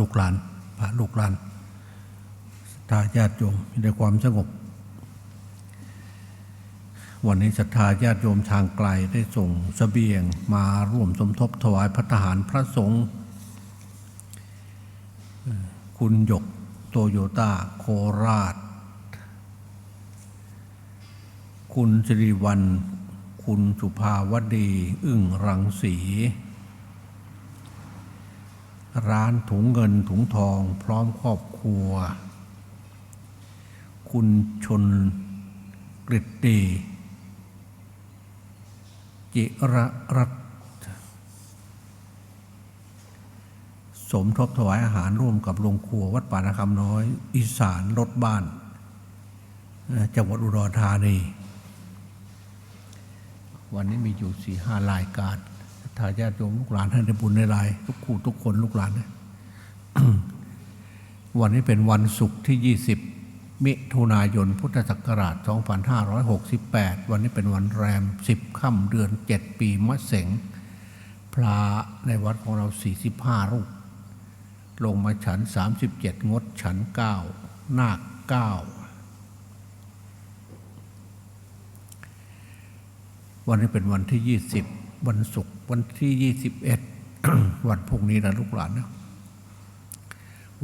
ลูกหลานพระลูกหลานศรัทธาญาติโยมมีแต่ความสงบ วันนี้ศรัทธาญาติโยมทางไกลได้ส่งเสบียงมาร่วมสมทบถวายพระทหารพระสงฆ์คุณหยกโตโยต้าโคราช คุณสิริวัลคุณสุภาวดี อึ้งรังสี ร้านถุงเงินถุงทองพร้อมครอบครัว คุณชนกฤตดี จิระรัตสมทบถวายอาหารร่วมกับโรงครัววัดป่านาคำน้อย อีสานรถบ้าน จังหวัดอุดรธานี วันนี้มีอยู่สี่ห้ารายการ ทายาทโยมลูกหลานท่านได้บุญในราย ทุกคู่ทุกคนลูกหลานนะวันนี้เป็นวันศุกร์ที่ 20 มิถุนายน พุทธศักราช 2568 วันนี้เป็นวันแรม 10 ค่ำเดือน 7 ปีมะเสงพระในวัดของเรา 45 รูป ลงมาฉัน 37 งดฉัน 9 นาค 9 วันนี้เป็นวันที่ 20 วันศุกร์ วันที่21วันพรุ่งนี้นะลูกหลานนะ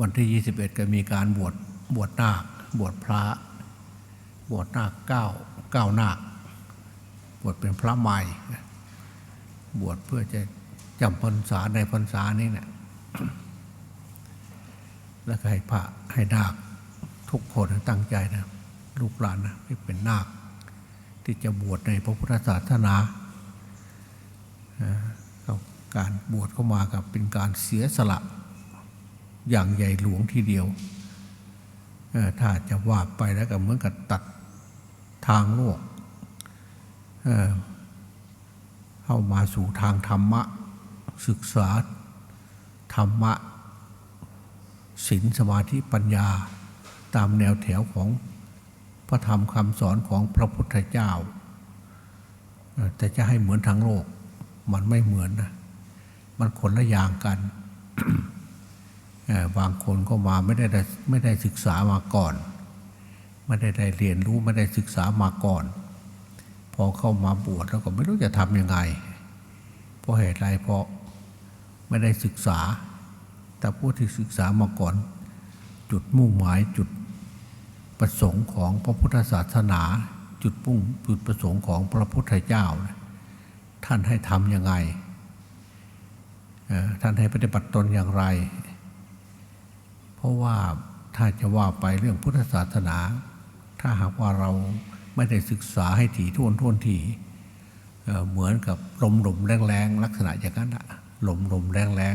วันที่21ก็มีการบวชบวชนาคบวชพระ บวชนาคเก้าเก้านาคบวชเป็นพระใหม่บวชเพื่อจะจำพรรษาในพรรษานี้เนะี่ยแล้วก็ให้พระให้นาคทุกคนตั้งใจนะลูกหลานนะให้เป็นนาคที่จะบวชในพระพุทธศาสนา การบวชเข้ามากับเป็นการเสียสละอย่างใหญ่หลวงทีเดียว ถ้าจะว่าไปแล้วก็เหมือนกับตัดทางโลกเเข้ามาสู่ทางธรรมะ ศึกษาธรรมะศีลสมาธิปัญญาตามแนวแถวของพระธรรมคำสอนของพระพุทธเจ้า แต่จะให้เหมือนทางโลก มันไม่เหมือนนะมันคนละอย่างกันบางคนก็มาไม่ได้ได้ไม่ได้ศึกษามาก่อน ไม่ได้ได้เรียนรู้ไม่ได้ศึกษามาก่อน พอเข้ามาบวชแล้วก็ไม่รู้จะทำยังไง เพราะเหตุไรเพราะไม่ได้ศึกษา แต่ผู้ที่ศึกษามาก่อน จุดมุ่งหมายจุดประสงค์ของพระพุทธศาสนา จุดมุ่งจุดประสงค์ของพระพุทธเจ้านะ ท่านให้ทำยังไง ท่านให้ปฏิบัติตนอย่างไร เพราะว่าถ้าจะว่าไปเรื่องพุทธศาสนา ถ้าหากว่าเราไม่ได้ศึกษาให้ถี่ท่วนท่วนทีเอ่เหมือนกับลมลมแรงแรงลักษณะอย่างนั้นอะลมลมแรงแรง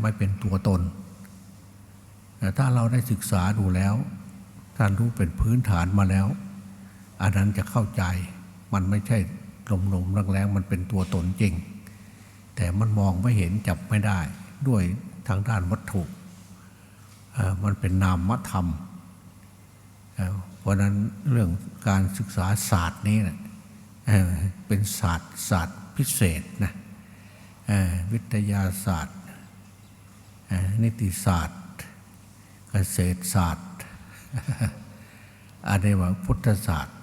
ไม่เป็นตัวตนแต่ถ้าเราได้ศึกษาดูแล้ว ท่านรู้เป็นพื้นฐานมาแล้ว อันนั้นจะเข้าใจมันไม่ใช่ ลมลมแรงแรงๆมันเป็นตัวตนจริง แต่มันมองไม่เห็นจับไม่ได้ด้วยทางด้านวัตถุมันเป็นนามธรรมเอ่อเพราะนั้นเรื่องการศึกษาศาสตร์นี้นะเอ่เป็นศาสตร์ศาสตร์พิเศษนะวิทยาศาสตร์ นิติศาสตร์ เกษตรศาสตร์อันนี้ว่าพุทธศาสตร์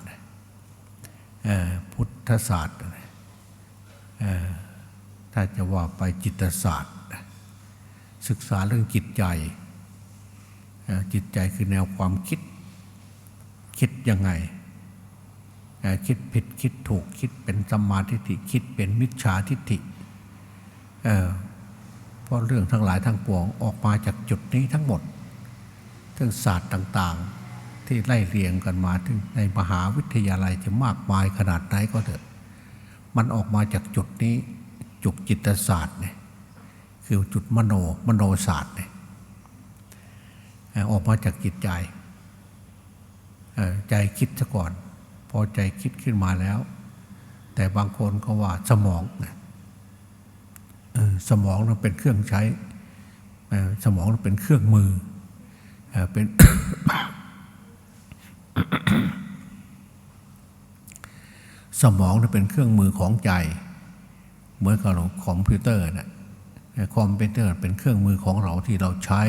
พุทธศาสตร์ถ้าจะว่าไปจิตศาสตร์ ศึกษาเรื่องจิตใจจิตใจคือแนวความคิด คิดยังไง คิดผิดคิดถูกคิดเป็นสัมมาทิฏฐิคิดเป็นมิจฉาทิฏฐิเอ่อเพราะเรื่องทั้งหลายทั้งปวงออกมาจากจุดนี้ทั้งหมดเรื่องศาสตร์ต่าง ๆ ที่ไล่เรียงกันมาถึงในมหาวิทยาลัยจะมากมายขนาดไหนก็เถอะ มันออกมาจากจุดนี้จุดจิตศาสตร์เนี่ยคือจุดมโนมโนศาสตร์เนี่ยออกมาจากจิตใจ ใจคิดซะก่อน พอใจคิดขึ้นมาแล้ว แต่บางคนก็ว่าสมองเนี่ยสมองมันเป็นเครื่องใช้ สมองมันเป็นเครื่องมือเป็น สมองเป็นเครื่องมือของใจ เหมือนกับคอมพิวเตอร์นะคอมพิวเตอร์เป็นเครื่องมือของเราที่เราใช้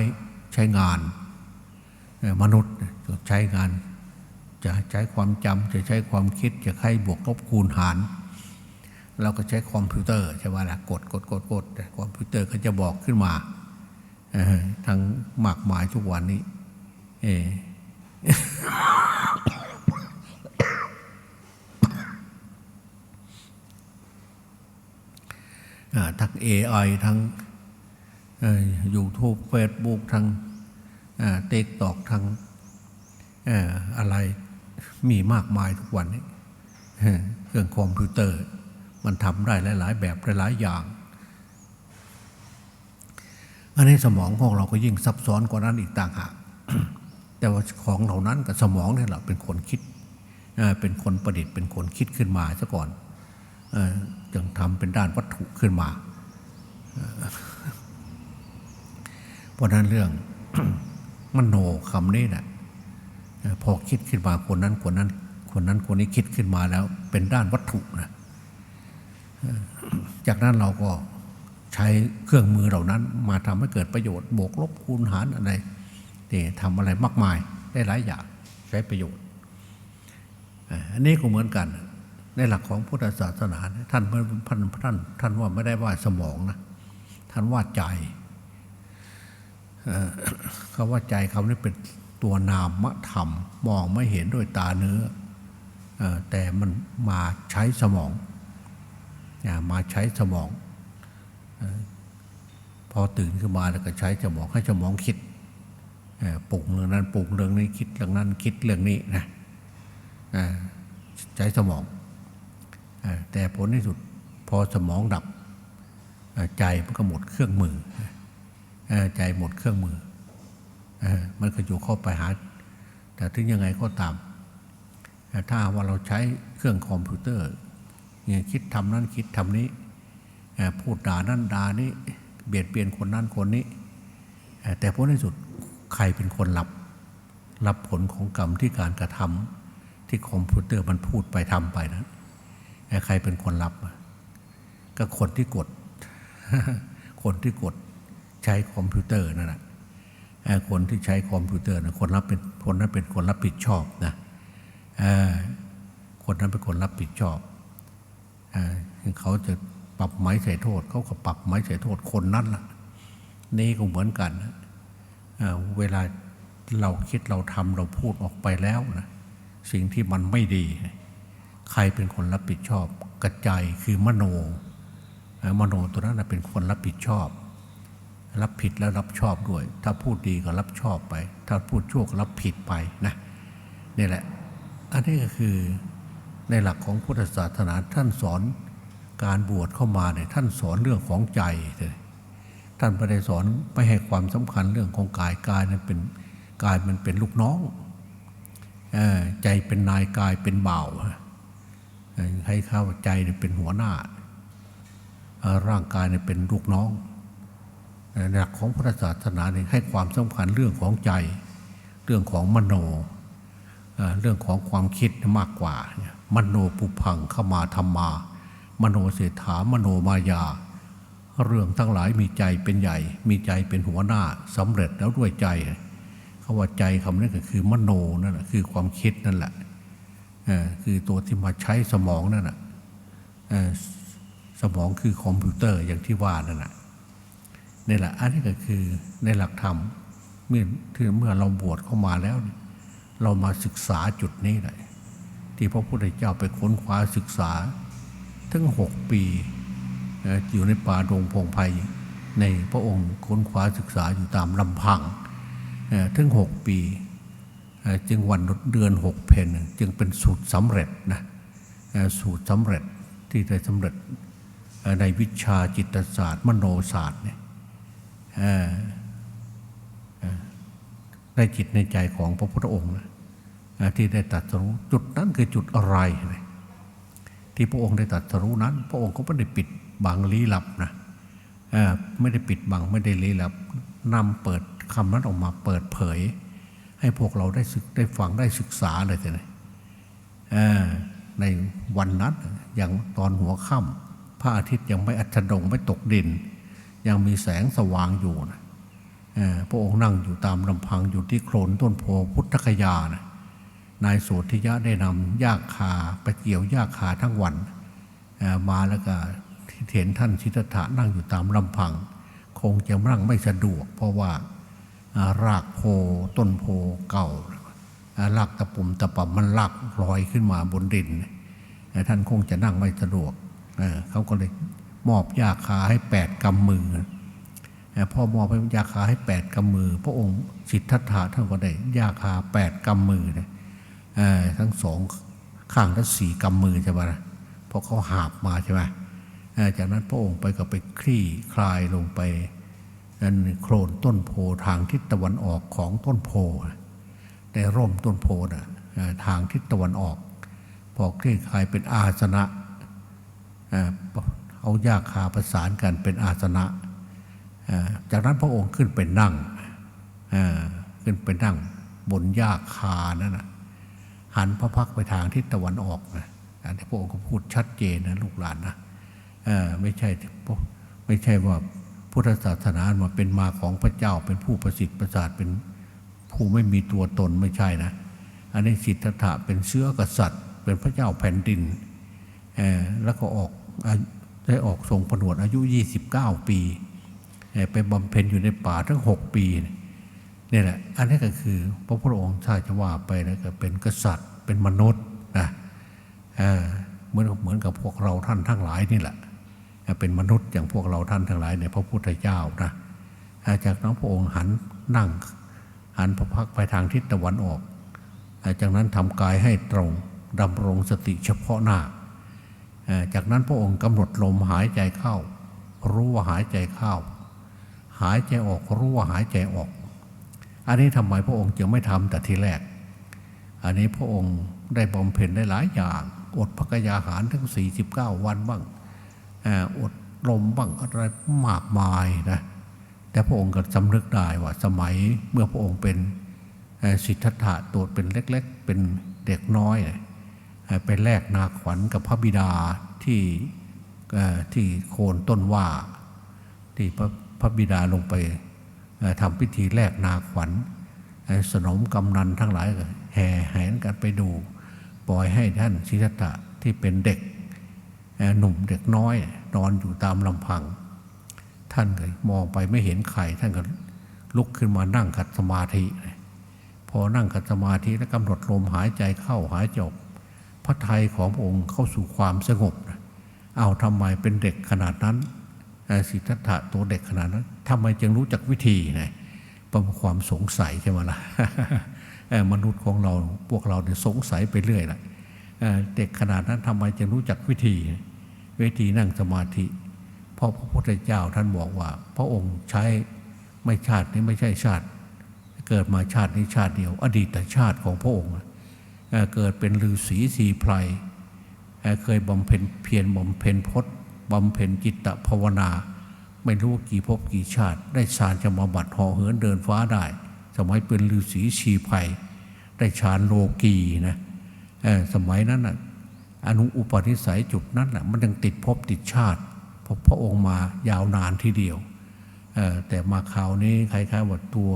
ใช้งาน มนุษย์ใช้งาน จะใช้ความจำจะใช้ความคิดจะใช้บวกลบคูณหารเราก็ใช้คอมพิวเตอร์ใช่ไหมล่ะกดกดกดกดคอมพิวเตอร์ก็จะบอกขึ้นมาทั้งมากมายทุกวันนี้ เออ อ่าทั้ง AI ทั้งยูทูบเฟซบุ๊กทั้งเต็กตอกทั้งอะไรมีมากมายทุกวันนี้เครื่องคอมพิวเตอร์ มันทำได้หลาย ๆ แบบหลาย ๆ อย่าง อันนี้สมองของเราก็ยิ่งซับซ้อนกว่านั้นอีกต่างหากแต่ว่าของเหล่านั้นกับสมองเนี่ยแหละเป็นคนคิดเป็นคนประดิษฐ์เป็นคนคิดขึ้นมาซะก่อนจึงทำเป็นด้านวัตถุขึ้นมา เพราะนั้นเรื่องมโนคำนี้นะ่ะพอคิดขึ้นมาคนนั้นคนนั้นคนนั้นคนนี้คิดขึ้นมาแล้ว เป็นด้านวัตถุนะจากนั้นเราก็ใช้เครื่องมือเหล่านั้น มาทำให้เกิดประโยชน์บวกลบคูณหารอะไรนี่ทำอะไรมากมายได้หลายอย่างใช้ประโยชน์ อันนี้ก็เหมือนกัน ในหลักของพุทธศาสนาท่านท่านท่านท่านว่าไม่ได้ว่าสมองนะ ท่านว่าใจคำว่าใจคำนี้เป็นตัวนามธรรม มองไม่เห็นด้วยตาเนื้อแต่มันมาใช้สมอง มาใช้สมอง พอตื่นขึ้นมาแล้วก็ใช้สมองให้สมองคิดเอ่อปรุงเรื่องนั้นปรุงเรื่องนี้คิดเรื่องนั้นคิดเรื่องนี้นะใช้สมอง แต่ผลที่สุดพอสมองดับ ใจมันก็หมดเครื่องมือใจหมดเครื่องมือมันก็อยู่เข้าไปหา แต่ถึงยังไงก็ตามถ้าว่าเราใช้เครื่องคอมพิวเตอร์เนี่ยคิดทำนั้นคิดทำนี้พูดด่านั่นด่านี้ เบียดเบียนคนนั้นคนนี้ แต่ผลที่สุดใครเป็นคนรับ รับผลของกรรมที่การกระทำที่คอมพิวเตอร์มันพูดไปทำไปนั้นใครเป็นคนรับ ก็คนที่กด คนที่กดใช้คอมพิวเตอร์นั่นแหละคนที่ใช้คอมพิวเตอร์นะคนรับเป็นคนนั้นเป็นคนรับผิดชอบนะคนนั้นเป็นคนรับผิดชอบเอ่อเขาจะปรับไม้ใส่โทษ เขาก็ปรับไม้ใส่โทษคนนั้นล่ะ นี่ก็เหมือนกันนะเวลาเราคิดเราทำเราพูดออกไปแล้วนะสิ่งที่มันไม่ดี ใครเป็นคนรับผิดชอบ กระจายคือมโน มโนตัวนั้นเป็นคนรับผิดชอบ รับผิดแล้วรับชอบด้วย ถ้าพูดดีก็รับชอบไป ถ้าพูดชั่วก็รับผิดไปนะนี่แหละ อันนี้ก็คือในหลักของพุทธศาสนาท่านสอนการบวชเข้ามาเนี่ยท่านสอนเรื่องของใจเลยท่านไม่ได้สอนไม่ให้ความสำคัญเรื่องของกายกายนั้นเป็นกายมันเป็นลูกน้องอใจเป็นนายกายเป็นเบาให้ข้าวใจเป็นหัวหน้า ร่างกายเนี่ยเป็นลูกน้องเอ่อหลักของพุทธศาสนาเนี่ยให้ความสำคัญเรื่องของใจ เรื่องของมโนเรื่องของความคิดมากกว่า มโนปุพังเข้ามาธรรมา มโนเศรษฐามโนมายา เรื่องทั้งหลายมีใจเป็นใหญ่ มีใจเป็นหัวหน้าสำเร็จแล้วด้วยใจคำว่าใจคำนี้ก็คือ มโนนั่นแหละคือความคิดนั่นแหละคือตัวที่มาใช้สมองนั่นแหละ มองคือคอมพิวเตอร์อย่างที่ว่านั่นแหละนี่แหละอันนี้ก็คือในหลักธรรมเมื่อที่เมื่อเราบวชเข้ามาแล้ว เรามาศึกษาจุดนี้แหละที่พระพุทธเจ้าไปค้นคว้าศึกษา ทั้งหกปีอยู่ในป่าดงพงไพในพระองค์ค้นคว้าศึกษาอยู่ตามลำพังเอ่อถึงหกปี จึงวันเดือนหกเพนจึงเป็นสูตรสำเร็จนะสูตรสำเร็จที่ได้สำเร็จ ในวิชาจิตศาสตร์ มโนศาสตร์เนี่ยในจิตในใจของพระพุทธองค์นะที่ได้ตรัสรู้จุดนั้นคือจุดอะไร ที่พระองค์ได้ตรัสรู้นั้น พระองค์ก็ไม่ได้ปิดบังลี้ลับนะไม่ได้ปิดบังไม่ได้ลี้ลับนำเปิดคำนั้นออกมาเปิดเผย ให้พวกเราได้ศึกได้ฟังได้ศึกษาเลยทีนี้ในวันนั้นอย่างตอนหัวค่ำ ระอาทิตย์ยังไม่อัจดงไม่ตกดิน ยังมีแสงสว่างอยู่นะพระองค์นั่งอยู่ตามลำพังอยู่ที่โคลนต้นโพพุทธคยานะนายโสธิยะได้นำยากคาไปเกี่ยวยากคาทั้งวันมาแล้วก็เห็นท่านชิตถะนั่งอยู่ตามลำพัง คงจะนั่งไม่สะดวก เพราะว่ารากโพต้นโพเก่ารากตะปุ่มตะปำมันลากลอยขึ้นมาบนดิน ท่านคงจะนั่งไม่สะดวก เเขาก็เลยมอบยาคาให้แปดกำมือพ่อมอบให้ยาคาให้แปดกำมือ พระองค์สิทธัตถะท่านก็ได้ยาคาแปดกำมือทั้งสองข้างทั้งสี่กำมือใช่ไหมเพราะเขาหาบมาใช่ไหมจากนั้นพระองค์ไปก็ไปคลี่คลายลงไปนั่นโคลนต้นโพทางทิศตะวันออกของต้นโพในร่มต้นโพน่ะทางทิศตะวันออก พอคลี่คลายเป็นอาสนะ เอายาคาประสานกันเป็นอาสนะ จากนั้นพระองค์ขึ้นไปนั่งขึ้นไปนั่งบนยาคานั่นนะหันพระพักไปทางทิศตะวันออกนะอันนี้พระองค์ก็พูดชัดเจนนะลูกหลานนะไม่ใช่ไม่ใช่ว่าพุทธศาสนามาเป็นมาของพระเจ้า เป็นผู้ประสิทธิ์ประสาทเป็นผู้ไม่มีตัวตนไม่ใช่นะ อันนี้สิทธัตถะเป็นเชื้อกษัตริย์ เป็นพระเจ้าแผ่นดินแล้วก็ออก ได้ออกทรงผนวดอายุ 29 ปีเอ่อไปบำเพ็ญอยู่ในป่าทั้ง 6 ปีเนี่ยแหละอันนี้ก็คือ พระพุทธองค์ถ้าจะว่าไปนะก็เป็นกษัตริย์เป็นมนุษย์นะเหมือนเหมือนกับพวกเราท่านทั้งหลายนี่แหละเป็นมนุษย์อย่างพวกเราท่านทั้งหลายในพระพุทธเจ้านะจากนั้นพระองค์หันนั่ง หันพระพักไปทางทิศตะวันออก จากนั้นทำกายให้ตรงดำรงสติเฉพาะหน้า จากนั้นพระองค์กำหนดลมหายใจเข้า รู้ว่าหายใจเข้า หายใจออกรู้ว่าหายใจออก อันนี้ทำไมพระองค์จึงไม่ทำแต่ทีแรก อันนี้พระองค์ได้บำเพ็ญได้หลายอย่าง อดพระกยาหารทั้ง 49 วันบ้างอดลมบ้างอะไรมากมายนะแต่พระองค์ก็สำนึกได้ว่าสมัยเมื่อพระองค์เป็นสิทธัตถะตัวเป็นเล็ก ๆ เป็นเด็กน้อยเนี่ย ไปแลกนาขวัญกับพระบิดาที่ที่โคนต้นว่าที่พระพระบิดาลงไปทำพิธีแลกนาขวัญสนมกำนันทั้งหลายแห่แหนกันไปดู ปล่อยให้ท่านสิทธัตะที่เป็นเด็กหนุ่มเด็กน้อยนอนอยู่ตามลำพัง ท่านก็มองไปไม่เห็นใครท่านก็ลุกขึ้นมานั่งขัดสมาธิ พอนั่งขัดสมาธิและกำหนดลมหายใจเข้าหายใจออก พระทัยของพระองค์เข้าสู่ความสงบนะเอาทำไมเป็นเด็กขนาดนั้นสิทธัตถะตัวเด็กขนาดนั้นทำไมจึงรู้จักวิธีนะป็นความสงสัยใช่ไหมล่ะเอ่อมนุษย์ของเราพวกเราเนี่ยสงสัยไปเรื่อยละเอ่อเด็กขนาดนั้นทำไมจึงรู้จักวิธี วิธีนั่งสมาธิเพราะพระพุทธเจ้าท่านบอกว่า พระองค์ใช้ไม่ชาตินี้ไม่ใช่ชาติ เกิดมาชาตินี้ชาติเดียว อดีตชาติของพระองค์ เเกิดเป็นฤาษีสีไพรเเคยบำเพ็ญเพียรบำเพ็ญพจน์บำเพ็ญจิตตภาวนา ไม่รู้กี่ภพกี่ชาติ ได้ฌานจะมาบัดห่อเหินเดินฟ้าได้ สมัยเป็นฤาษีชีไพรได้ฌานโลกีนะสมัยนั้นนะอนุอุปนิสัยจุดนั้นนะมันยังติดภพติดชาติเพราะพระองค์มายาวนานทีเดียวแต่มาคราวนี้คล้ายๆว่าตัว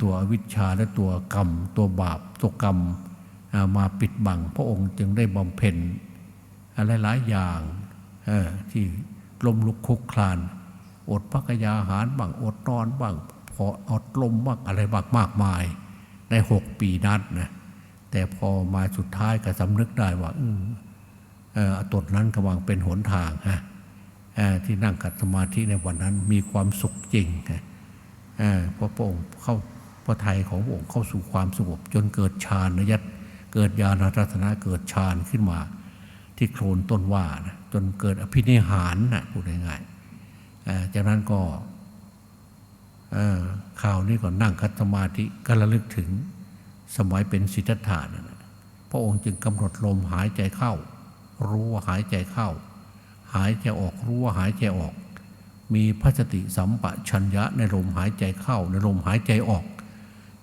ตัวอวิชชาและตัวกรรม ตัวบาปตัวกรรมมาปิดบัง พระองค์จึงได้บำเพ็ญอะไรหลายอย่างที่ล้มลุกคลุกคลาน อดพักยาหารบ้างอดนอนบ้างพออดลมบ้างอะไรบ้างมากมายในหกปีนั้นนะแต่พอมาสุดท้ายก็สำนึกได้ว่าอืมเอ่อตนนั้นกำลังเป็นหนทางฮะที่นั่งขัดสมาธิในวันนั้นมีความสุขจริงฮะ เอ่อพระพระองค์เข้าพระไทยของพระองค์เข้าสู่ความสงบจนเกิดฌานนะยัดเกิดญาณรัตนะเกิดฌานขึ้นมา ที่โคลนต้นว่านะจนเกิดอภินิหารนะพูดง่ายๆจากนั้นก็ข่าวนี้ก็นั่งคัดสมาธิก็ระลึกถึงสมัยเป็นสิทธัตถานะพระองค์จึงกำหนดลมหายใจเข้า รู้ว่าหายใจเข้า หายใจออกรู้ว่าหายใจออก มีพระสติสัมปชัญญะในลมหายใจเข้าในลมหายใจออก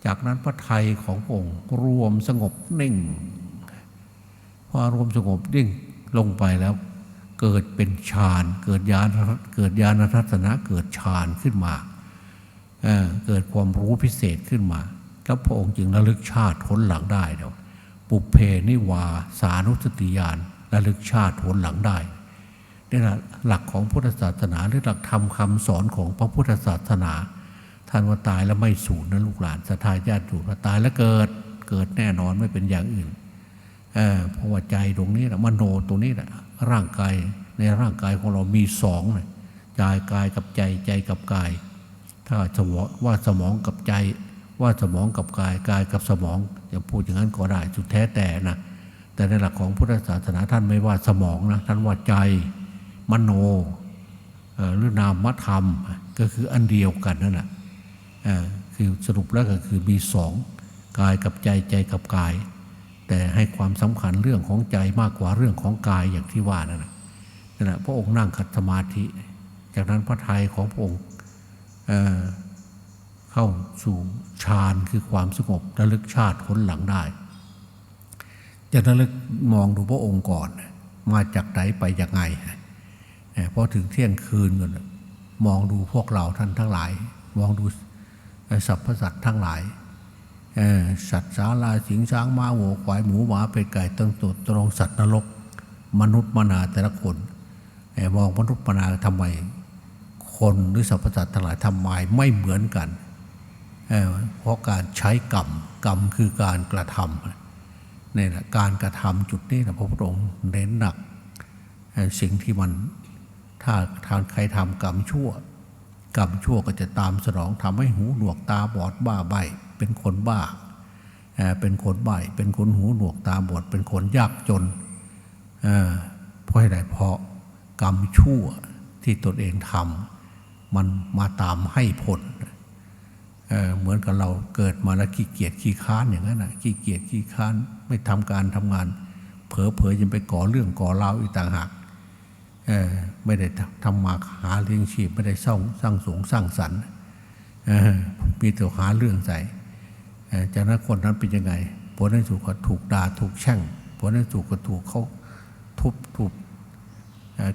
จากนั้นพระไทยขององค์รวมสงบนิ่ง พอรวมสงบนิ่งลงไปแล้ว เกิดเป็นฌานเกิดญาณเกิดญาณทัศนะเกิดฌานขึ้นมาเเกิดความรู้พิเศษขึ้นมาแล้วพระองค์จึงระลึกชาติทนหลังได้เดี๋ยวปุเพนิวาสานุสติญาณระลึกชาติทนหลังได้ นี่แหละหลักของพุทธศาสนาหรือหลักธรรมคำสอนของพระพุทธศาสนา ท่านว่าตายแล้วไม่สูญนะลูกหลานศรัทธาญาติโยมว่าตายแล้วเกิดเกิดแน่นอนไม่เป็นอย่างอื่นเพราะว่าใจตรงนี้แหละมโนตรงนี้แหละร่างกายในร่างกายของเรามีสองเลยใจกายกับใจใจกับกาย ถ้าสมองว่าสมองกับใจ ว่าสมองกับกายกายกับสมองจะพูดอย่างนั้นก็ได้สุดแท้แต่นะแต่ในหลักของพุทธศาสนาท่านไม่ว่าสมองนะท่านว่าใจ มโนหรือนามธรรมก็คืออันเดียวกันนั่นแหละคือสรุปแล้วก็คือมีสองกายกับใจใจกับกาย แต่ให้ความสำคัญเรื่องของใจมากกว่าเรื่องของกายอย่างที่ว่านั่นนะนั่นแหละพระองค์นั่งขัดสมาธิ จากนั้นพระทัยของพระองค์เเข้าสู่ฌานคือความสงบระลึกชาติผลหลังได้จะระลึกมองดูพระองค์ก่อน มาจากไหนไปยังไงเพอถึงเที่ยงคืนกันมองดูพวกเราท่านทั้งหลาย มองดูสรรพสัตว์ทั้งหลายสัตว์สาลาสิงช้างม้าวัวควายหมูหมาเป็ดไก่ตั้งตัวตรงสัตว์นรก มนุษย์มนาแต่ละคนมองมนุษย์มนาทำไม คนหรือสรรพสัตว์ทั้งหลายทำไมไม่เหมือนกันเเพราะการใช้กรรมกรรมคือการกระทำนี่แหละการกระทำจุดนี้นะพระพุทธองค์เน้นหนักสิ่งที่มัน ถ้าทางใครทำกรรมชั่ว กรรมชั่วก็จะตามสนองทำให้หูหนวกตาบอดบ้าใบเป็นคนบ้าเป็นคนใบเป็นคนหูหนวกตาบอดเป็นคนยากจนเพราะอะไรเพราะกรรมชั่วที่ตนเองทำมันมาตามให้ผลเเหมือนกับเราเกิดมาแล้วขี้เกียจขี้ค้านอย่างนั้นนะขี้เกียจขี้ค้านไม่ทำการทำงาน เผลอเผลอยังไปก่อเรื่องก่อราวอีกต่างหาก ไม่ได้ทำมาหาเลี้ยงชีพไม่ได้สร้างสร้างสงสร้างสรรค์มีแต่หาเรื่องใส่จากนั้นคนนั้นเป็นยังไงผลในสุดก็ถูกด่าถูกแช่งผลในสุดก็ถูกเขาทุบถูก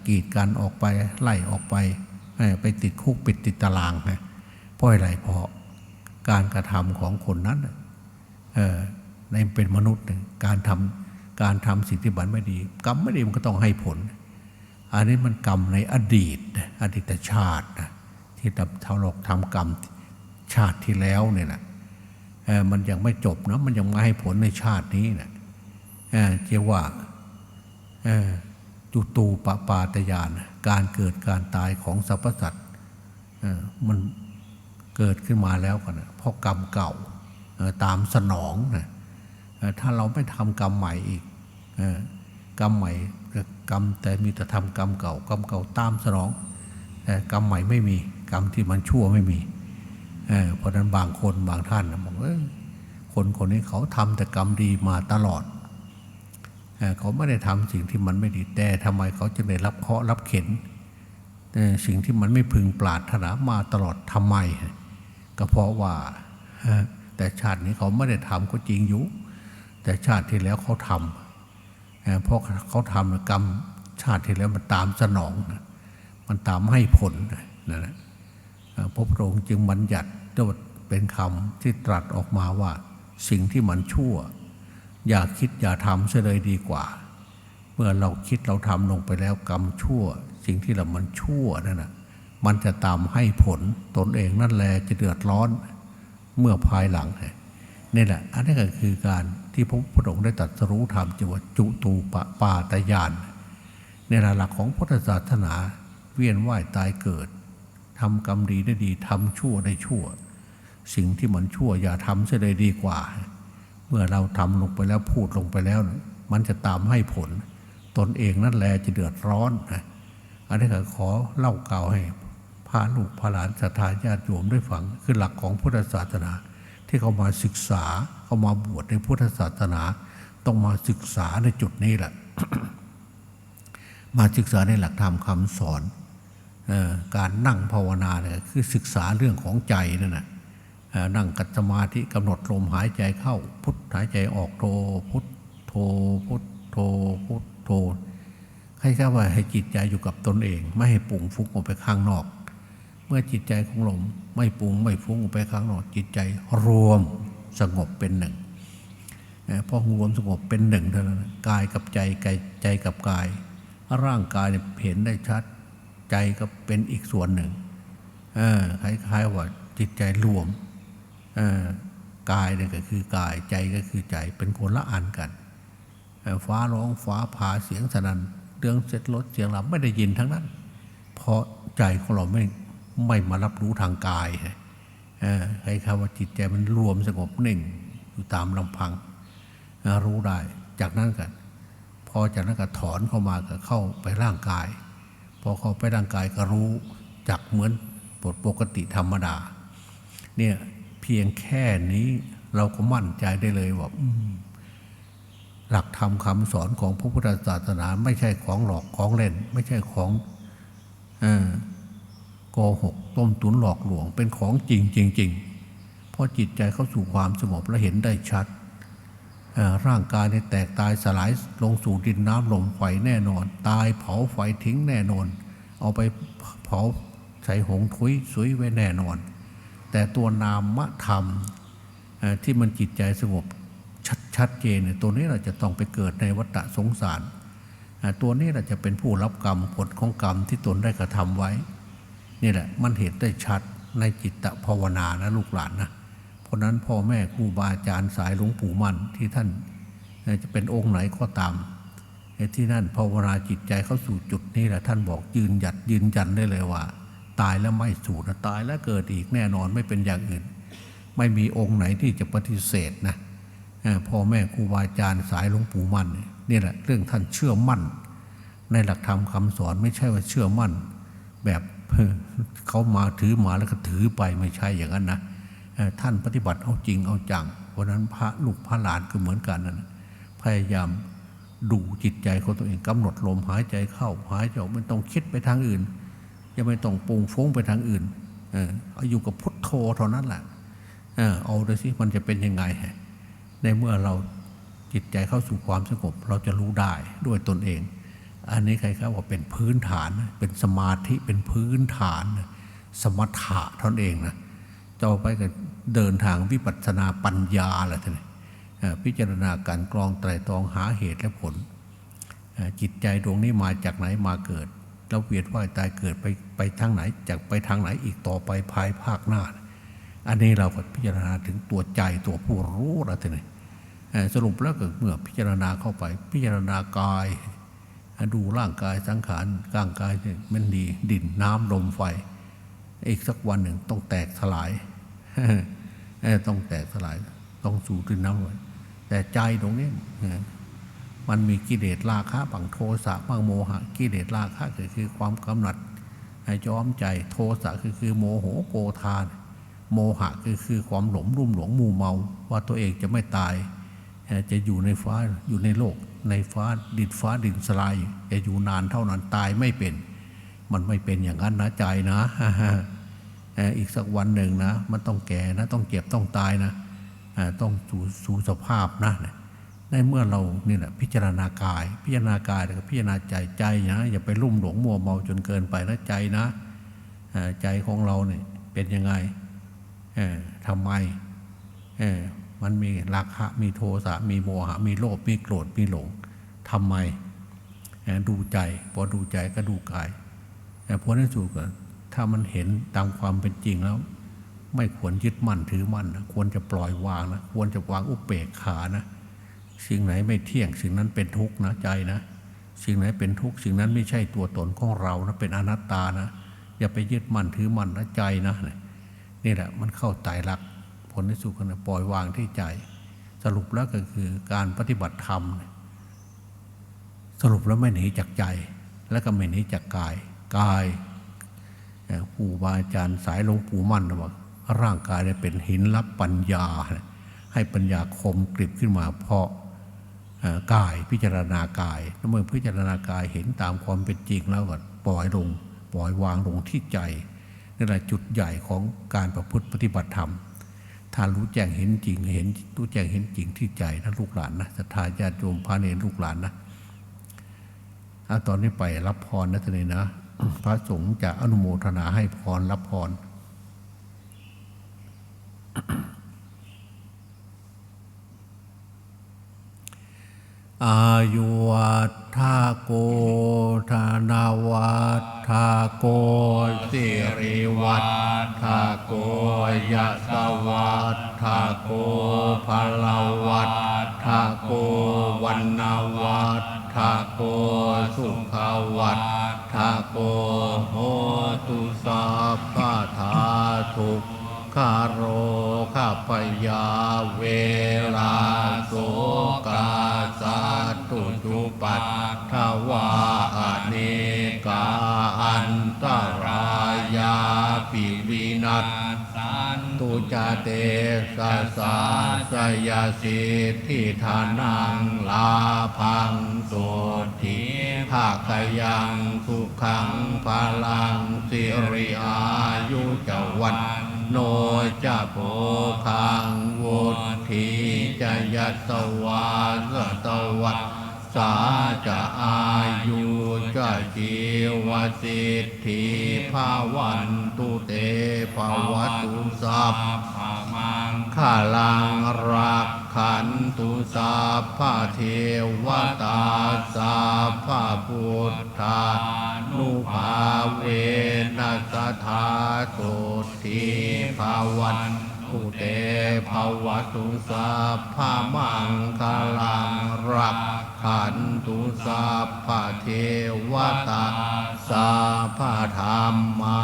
กีดกันออกไปไล่ออกไปไปติดคุกปิดติดตารางนะเพราะอะไรเพราะการกระทำของคนนั้นในเป็นมนุษย์การทำการทำสิ่งที่บันไม่ดี กรรมไม่ดีมันก็ต้องให้ผล อันนี้มันกรรมในอดีต อดีตชาตินะที่ทำเราทำกรรมชาติที่แล้วเนี่ยนะมันยังไม่จบนะมันยังไม่ให้ผลในชาตินี้นะเรียกว่าเออจุตูปปาตยาน การเกิดการตายของสรรพสัตว์มันเกิดขึ้นมาแล้วกันนะเพราะกรรมเก่าตามสนองนะถ้าเราไม่ทำกรรมใหม่อีกอ กรรมใหม่กรรมแต่มีแต่ทำกรรมเก่ากรรมเก่าตามสนองแต่กรรมใหม่ไม่มีกรรมที่มันชั่วไม่มีเเพราะนั้นบางคนบางท่านบอกเออคนคนนี้เขาทำแต่กรรมดีมาตลอดเอเขาไม่ได้ทำสิ่งที่มันไม่ดีแต่ทำไมเขาจะได้รับเคราะห์รับเข็นสิ่งที่มันไม่พึงปรารถนามาตลอดทำไม ก็เพราะว่าแต่ชาตินี้เขาไม่ได้ทำก็จริงอยู่ แต่ชาติที่แล้วเขาทำ เพราะเขาทำกรรมชาติที่แล้วมันตามสนอง มันตามให้ผลนะนั่นแหละพระพุทธองค์จึงบัญญัติโดเป็นคำที่ตรัสออกมาว่าสิ่งที่มันชั่ว อย่าคิดอย่าทำเสียเลยดีกว่า เมื่อเราคิดเราทำลงไปแล้วกรรมชั่ว สิ่งที่เรามันชั่วนั่นนะมันจะตามให้ผลตนเองนั่นแหละจะเดือดร้อนเมื่อภายหลัง นี่แหละอันนี้ก็คือการที่พระพุทธองค์ได้ตรัสรู้ธรรมจังหวัดจุตูปปาตยานในหลักของพุทธศาสนาเวียนว่ายตายเกิดทำกรรมดีได้ดีทำชั่วได้ชั่ว สิ่งที่มันชั่วอย่าทำเสียเลยดีกว่า เมื่อเราทำลงไปแล้วพูดลงไปแล้ว มันจะตามให้ผล ตนเองนั่นแหละจะเดือดร้อนนะอันนี้ก็ขอเล่าเก่าให้พาลูกพาหลานศรัทธาญาติโยมได้ฟังคือหลักของพุทธศาสนา ที่เขามาศึกษาเขามาบวชในพุทธศาสนา ต้องมาศึกษาในจุดนี้แหละ มาศึกษาในหลักธรรมคำสอนออการนั่งภาวนาเนี่ยคือศึกษาเรื่องของใจนั่นแหละนั่งกัดสมาธิกำหนดลมหายใจเข้า พุทหายใจออกโทพุทโทพุทโทพุทโทให้แค่ว่าให้จิตใจอยู่กับตนเอง ไม่ให้ปุ่งฟุ้งออกไปข้างนอก มื่อจิตใจของเราไม่ปุงไม่ฟุ้งไปข้างนอกจิตใจรวมสงบเป็นหนึ่งเอ่อพอรวมสงบเป็นหนึ่งเท่านั้นกายกับใจกายใจกับกาย ร่างกายเนี่ยเห็นได้ชัดใจก็เป็นอีกส่วนหนึ่งคล้ายๆว่าจิตใจรวมกายเนี่ยก็คือกายใจก็คือใจเป็นคนละอันกันฟ้าร้องฟ้าผ่าเสียงสนั่นเรื่องเสร็จรถเสียงลำไม่ได้ยินทั้งนั้น เพราะใจของเราไม่ ไม่มารับรู้ทางกายใครคำว่าจิตใจมันรวมสงบนิ่งอยู่ตามลำพัง รู้ได้ จากนั้นกันพอจากนั้นก็ถอนเข้ามาก็เข้าไปร่างกาย พอเข้าไปร่างกายก็รู้จักเหมือนปกปกติธรรมดา เนี่ยเพียงแค่นี้เราก็มั่นใจได้เลยว่าหลักธรรมคำสอนของพระพุทธศาสนา ไม่ใช่ของหลอกของเล่น ไม่ใช่ของอ โกหกต้มตุนหลอกหลวงเป็นของจริงจริงๆเพราะจิตใจเข้าสู่ความสงบและเห็นได้ชัด ร่างกายเนี่ยแตกตายสลายลงสู่ดินน้ำลมไฟแน่นอน ตายเผาไฟทิ้งแน่นอน เอาไปเผาใส่หงทุยสุยไว้แน่นอน แต่ตัวนามธรรมที่มันจิตใจสงบชัดชัดเจนเนี่ยตัวนี้เราจะต้องไปเกิดในวัฏสงสาร ตัวนี้เราจะเป็นผู้รับกรรมผลของกรรมที่ตนได้กระทำไว้ นี่แหละมันเห็นได้ชัดในจิตตภาวนานะลูกหลานนะเพราะนั้นพ่อแม่ครูบาอาจารย์สายหลวงปู่มั่นที่ท่านจะเป็นองค์ไหนก็ตามที่นั่นภาวนาจิตใจเข้าสู่จุดนี้แหละท่านบอกยืนหยัดยืนยันได้เลยว่า ตายแล้วไม่สูญตายแล้วเกิดอีกแน่นอนไม่เป็นอย่างอื่น ไม่มีองค์ไหนที่จะปฏิเสธนะพ่อแม่ครูบาอาจารย์สายหลวงปู่มั่นนี่แหละเรื่องท่านเชื่อมั่น ในหลักธรรมคำสอนไม่ใช่ว่าเชื่อมั่น แบบ เขามาถือมาแล้วก็ถือไปไม่ใช่อย่างนั้นนะท่านปฏิบัติเอาจริงเอาจังเพราะนั้นพระลูกพระหลานก็เหมือนกันนั่นนะพยายามดูจิตใจของตัวเองกำหนดลมหายใจเข้าหายใจออกไม่ต้องคิดไปทางอื่นยังไม่ต้องปรุงฟุ้งไปทางอื่นเออเอาอยู่กับพุทโธเท่านั้นแหละเออเอาดูสิมันจะเป็นยังไงในเมื่อเราจิตใจเข้าสู่ความสงบเราจะรู้ได้ด้วยตนเอง อันนี้ใครครับว่าเป็นพื้นฐาน เป็นสมาธิเป็นพื้นฐาน สมถะท่านเองนะต่อไปก็เดินทางวิปัสสนาปัญญาแหละท่านนี่พิจารณาการกรองไตรตรองหาเหตุและผล จิตใจดวงนี้มาจากไหนมาเกิด แล้วเวียนว่ายตายเกิดไปไปทางไหนจากไปทางไหนอีกต่อไปภายภาคหน้า อันนี้เราก็พิจารณาถึงตัวใจตัวผู้รู้แล้วท่านนี่เอ่อสรุปแล้วก็เมื่อพิจารณาเข้าไปพิจารณากาย ดูร่างกายสังขารร่างกายเนี่ยมันดี ดินน้ำลมไฟ อีกสักวันหนึ่งต้องแตกสลายต้องแตกสลาย ต้องสู่ดินน้ำลมแต่ใจตรงนี้มันมีกิเลสราคะบังโทสะบังโมหะ กิเลสราคะก็คือความกำหนัดให้ย้อมใจโทสะคือคือโมโหโกธานโมหะคือคือความหลงรุ่มหลงมูเมา ว่าตัวเองจะไม่ตาย จะอยู่ในฟ้าอยู่ในโลก ในฟ้าดินฟ้าดินสลาย จะอยู่นานเท่านั้นตายไม่เป็น มันไม่เป็นอย่างนั้นนะใจนะอีกสักวันหนึ่งนะ มันต้องแก่นะ ต้องเจ็บต้องตายนะต้องสู่สู่สภาพนะในเมื่อเราเนี่แหละพิจารณากาย พิจารณากายแล้วก็พิจารณาใจใจนะอย่าไปลุ่มหลงมัวเมาจนเกินไปนะใจนะใจของเราเนี่ยเป็นยังไงทำไม มันมีราคะมีโทสะมีโมหะ มีโลภมีโกรธมีหลงทำไมดูใจพอดูใจก็ดูกายแต่พอนั้นสุดก็ถ้ามันเห็นตามความเป็นจริงแล้ว ไม่ควรยึดมั่นถือมั่นนะควรจะปล่อยวางนะควรจะวางอุเบกขานะสิ่งไหนไม่เที่ยงสิ่งนั้นเป็นทุกข์นะใจนะ สิ่งไหนเป็นทุกข์สิ่งนั้นไม่ใช่ตัวตนของเรานะเป็นอนัตตานะ อย่าไปยึดมั่นถือมั่นนะใจนะนี่แหละมันเข้าใจรัก ผลที่สุดก็นะปล่อยวางที่ใจ สรุปแล้วก็คือการปฏิบัติธรรม สรุปแล้วไม่หนีจากใจ แล้วก็ไม่หนีจากกาย กายเอ่อครูบาอาจารย์สายหลวงปู่มั่นนะว่าร่างกายเนี่ยเป็นหินรับปัญญา ให้ปัญญาคมกริบขึ้นมาเพราะเอ่อกายพิจารณากายแล้วเมื่อพิจารณากายเห็นตามความเป็นจริงแล้วก็ปล่อยลง ปล่อยวางลงที่ใจนี่แหละจุดใหญ่ของการประพฤติปฏิบัติธรรม ถ้ารู้แจ้งเห็นจริงเห็นรู้แจ้งเห็นจริงที่ใจนะลูกหลานนะศรัทธาญาติโยมพระเนรลูกหลานนะอาตอนนี้ไปรับพรนะท่านนี่นะพระสงฆ์จะอนุโมทนาให้พรรับพร อายุวัฏฐาโกธนาวัฏฐาโกสิริวัฏฐาโกยะสวัฏฐาโกภลวัฏฐาโกวันนาวัฏฐาโกสุขวัฏฐาโกโหตุสัพพะทาทุกขโรข้าพยาเวลาโสกา ตุจุปัตถวาอเนกาอันตรายาปิวินัสสันตุจเตสสาสยสิทธิธานังลาพังโสทิภาคยังสุขังพลังสิริอายุจวันโนจะโพคังวุธีจยัตวาสตวัต สาจะอายุจะจีวสิทธิภาวันตุเตภาวตุสัพพมังขาลังรักขันตุสัพพะเทวตาสัพพะพุทธานุภาเวนัสธาตุทีภาวันตุเตภาวตุสัพพะมังคลังรัก ขันตุสัพเทวตาสัพพะธรรมา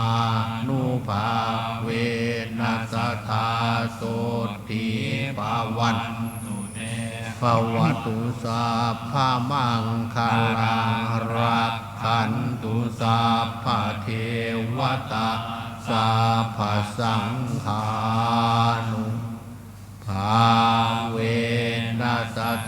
นุภาเวนัสธาตุทีภาวันภวตุสัพพะมังคลังรักขันตุสัพเทวตาสัพพะสังฆานุภาเวนัสธ